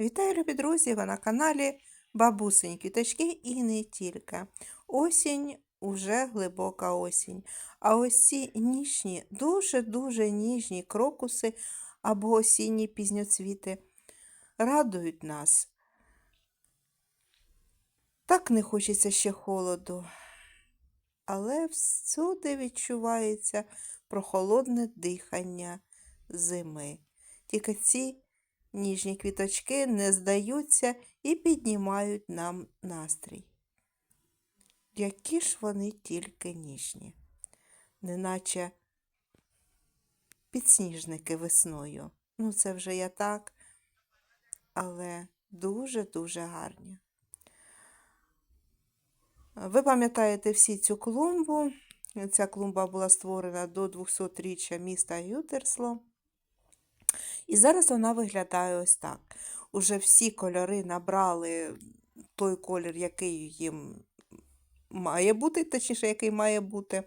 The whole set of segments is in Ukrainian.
Вітаю, любі друзі! Ви на каналі Бабусині Квіточки і не тільки. Осінь уже глибока осінь. А ось ці ніжні, дуже-дуже ніжні крокуси або осінні пізньоцвіти радують нас. Так не хочеться ще холоду, але всюди відчувається прохолодне дихання зими. Тільки ці ніжні квіточки не здаються і піднімають нам настрій. Які ж вони тільки ніжні, неначе підсніжники весною. Ну, це вже я так, але дуже-дуже гарні. Ви пам'ятаєте всі цю клумбу. Ця клумба була створена до 200-річчя міста Гютерсло. І зараз вона виглядає ось так. Уже всі кольори набрали той колір, який їм має бути, точніше, який має бути.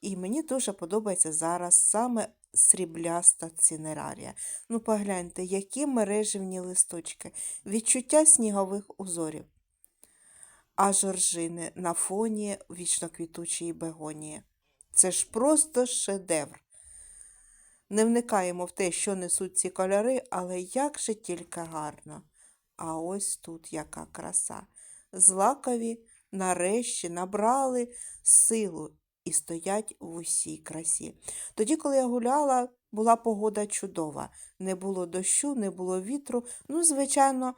І мені дуже подобається зараз саме срібляста цинерарія. Ну, погляньте, які мереживні листочки, відчуття снігових узорів. А жоржини на фоні вічноквітучої бегонії. Це ж просто шедевр. Не вникаємо в те, що несуть ці кольори, але як же тільки гарно. А ось тут яка краса. Злакові нарешті набрали силу і стоять в усій красі. Тоді, коли я гуляла, була погода чудова. Не було дощу, не було вітру. Ну, звичайно,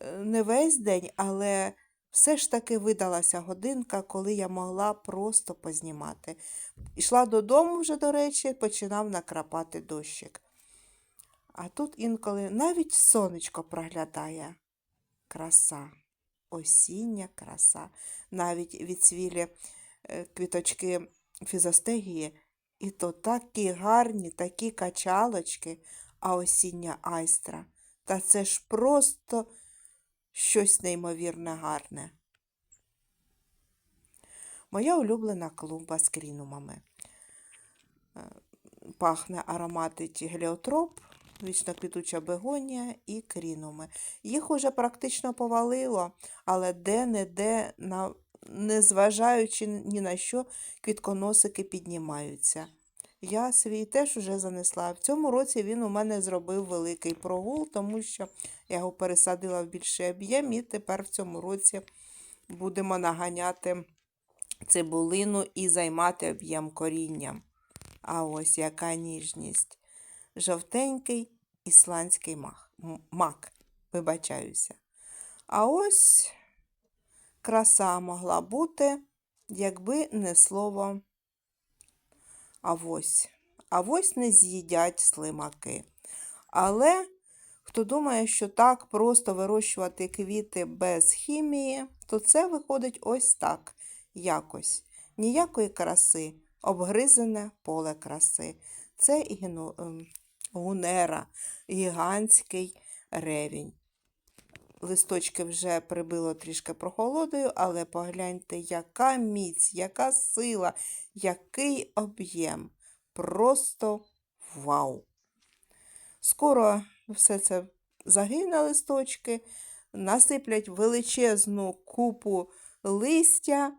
е, не весь день, але все ж таки видалася годинка, коли я могла просто познімати. Ішла додому вже, до речі, починав накрапати дощик. А тут інколи навіть сонечко проглядає. Краса, осіння краса. Навіть відцвілі е, квіточки фізостегії, і то такі гарні, такі качалочки, а осіння айстра. Та це ж просто щось неймовірне гарне. Моя улюблена клумба з крінумами. Е, Пахне ароматить геліотроп, вічно квітуча бегонія і крінуми. Їх уже практично повалило, але де-не-де, незважаючи ні на що, квітконосики піднімаються. Я свій теж уже занесла. В цьому році він у мене зробив великий прогул, тому що я його пересадила в більший об'єм, і тепер в цьому році будемо наганяти цибулину і займати об'єм корінням. А ось яка ніжність. Жовтенький ісландський мак. мак, вибачаюся. А ось краса могла бути, якби не слово авось. Авось не з'їдять слимаки. Але хто думає, що так просто вирощувати квіти без хімії, то це виходить ось так якось. Ніякої краси, обгризене поле краси. Це ем, гунера, гігантський ревінь. Листочки вже прибило трішки прохолодою, але погляньте, яка міць, яка сила, який об'єм. Просто вау! Скоро все це загине листочки, насиплять величезну купу листя,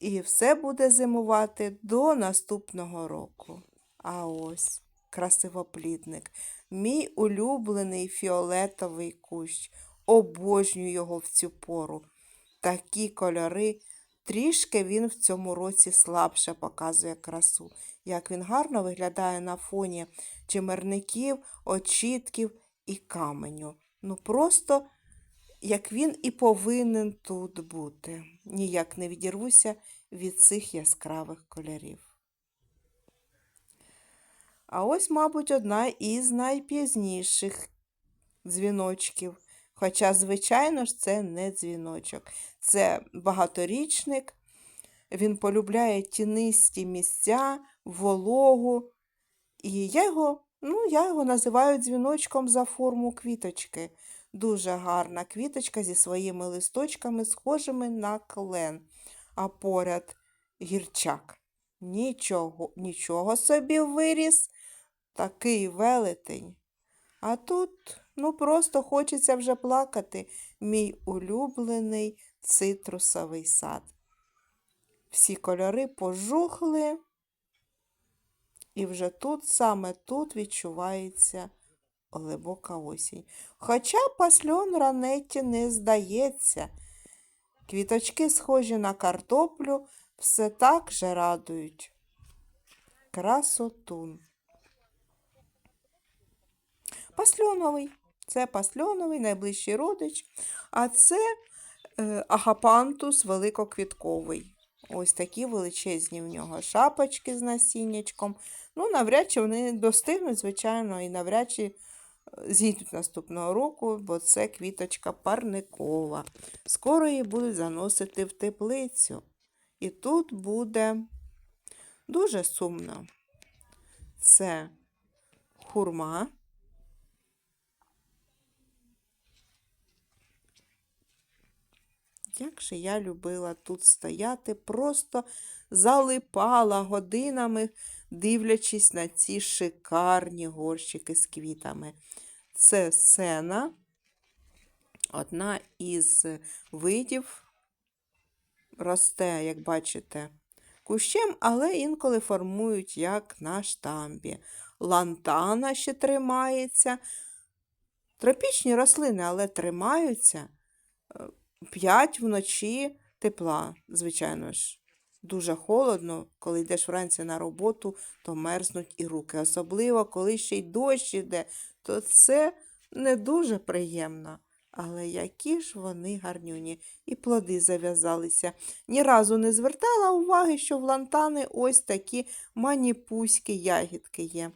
і все буде зимувати до наступного року. А ось красивоплідник, мій улюблений фіолетовий кущ. Обожнюю його в цю пору. Такі кольори. Трішки він в цьому році слабше показує красу. Як він гарно виглядає на фоні чимерників, очітків і каменю. Ну просто як він і повинен тут бути. Ніяк не відірвуся від цих яскравих кольорів. А ось, мабуть, одна із найпізніших дзвіночків. Хоча, звичайно ж, це не дзвіночок. Це багаторічник. Він полюбляє тінисті місця, вологу. І я його, ну, я його називаю дзвіночком за форму квіточки. Дуже гарна квіточка зі своїми листочками, схожими на клен. А поряд гірчак. Нічого, нічого собі виріс. Такий велетень. А тут Ну, просто хочеться вже плакати. Мій улюблений цитрусовий сад. Всі кольори пожухли, і вже тут, саме тут відчувається глибока осінь. Хоча пасльон ранетті не здається. Квіточки, схожі на картоплю, все так же радують. Красотун. Пасльоновий. Це пасльоновий, найближчий родич, а це е, агапантус великоквітковий. Ось такі величезні в нього шапочки з насіннячком. Ну, навряд чи вони достигнуть, звичайно, і навряд чи е, зійдуть наступного року, бо це квіточка парникова. Скоро її будуть заносити в теплицю. І тут буде дуже сумно. Це хурма. Же я любила тут стояти, просто залипала годинами, дивлячись на ці шикарні горщики з квітами. Це сена, одна із видів, росте, як бачите, кущем, але інколи формують, як на штамбі. Лантана ще тримається. Тропічні рослини, але тримаються. П'ять вночі тепла, звичайно ж. Дуже холодно, коли йдеш вранці на роботу, то мерзнуть і руки. Особливо, коли ще й дощ іде, то це не дуже приємно. Але які ж вони гарнюні, і плоди зав'язалися. Ні разу не звертала уваги, що в лантани ось такі маніпуські ягідки є.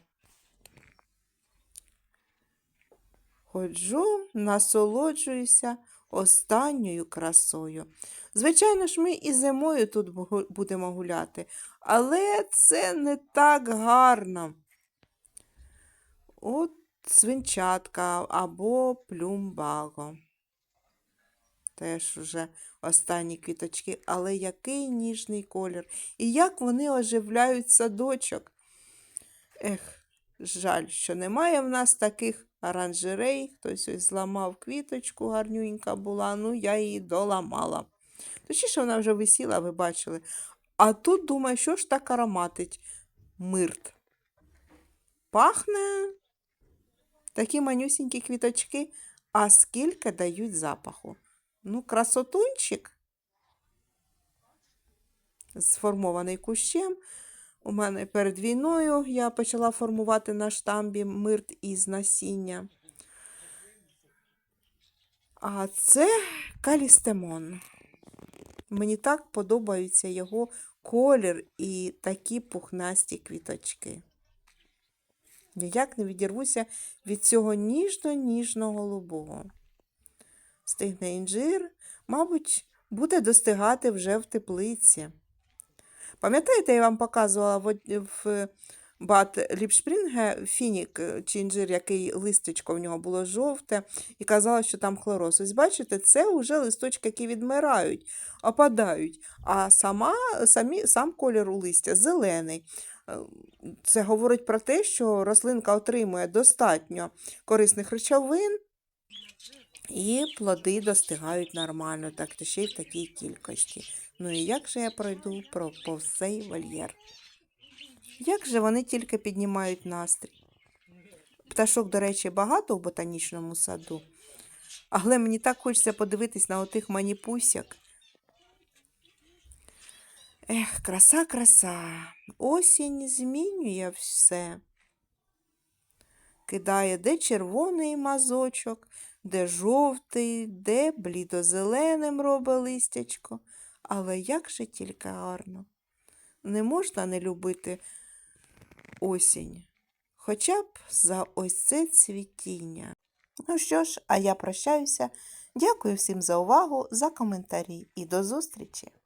Ходжу, насолоджуюся останньою красою. Звичайно ж, ми і зимою тут будемо гуляти, але це не так гарно. От свинчатка або плюмбаго. Теж уже останні квіточки, але який ніжний колір. І як вони оживляють садочок. Ех, жаль, що немає в нас таких оранжерей. Хтось ось зламав квіточку, гарнюнька була, ну я її доламала. Точніше, вона вже висіла, ви бачили. А тут, думаю, що ж так ароматить? Мирт. Пахне такі манюсінькі квіточки, а скільки дають запаху. Ну, красотунчик, сформований кущем. У мене перед війною я почала формувати на штамбі мирт із насіння. А це калістемон. Мені так подобається його колір і такі пухнасті квіточки. Ніяк не відірвуся від цього ніжно-ніжно голубого. Стигне інжир, мабуть, буде достигати вже в теплиці. Пам'ятаєте, я вам показувала в, в бат Ліпшпрінге фінік е, чи інжир, який листочко в нього було жовте, і казала, що там хлороз. Ось бачите, це вже листочки, які відмирають, опадають, а сама, самі, сам колір у листя зелений. Е, Це говорить про те, що рослинка отримує достатньо корисних речовин, і плоди достигають нормально, так та ще й в такій кількості. Ну і як же я пройду про повз цей вольєр? Як же вони тільки піднімають настрій? Пташок, до речі, багато в ботанічному саду, але мені так хочеться подивитись на отих маніпусяк. Ех, краса, краса. Осінь змінює все. Кидає де червоний мазочок, де жовтий, де блідозеленим робить листячко. Але як же тільки гарно. Не можна не любити осінь, хоча б за ось це цвітіння. Ну що ж, а я прощаюся. Дякую всім за увагу, за коментарі і до зустрічі!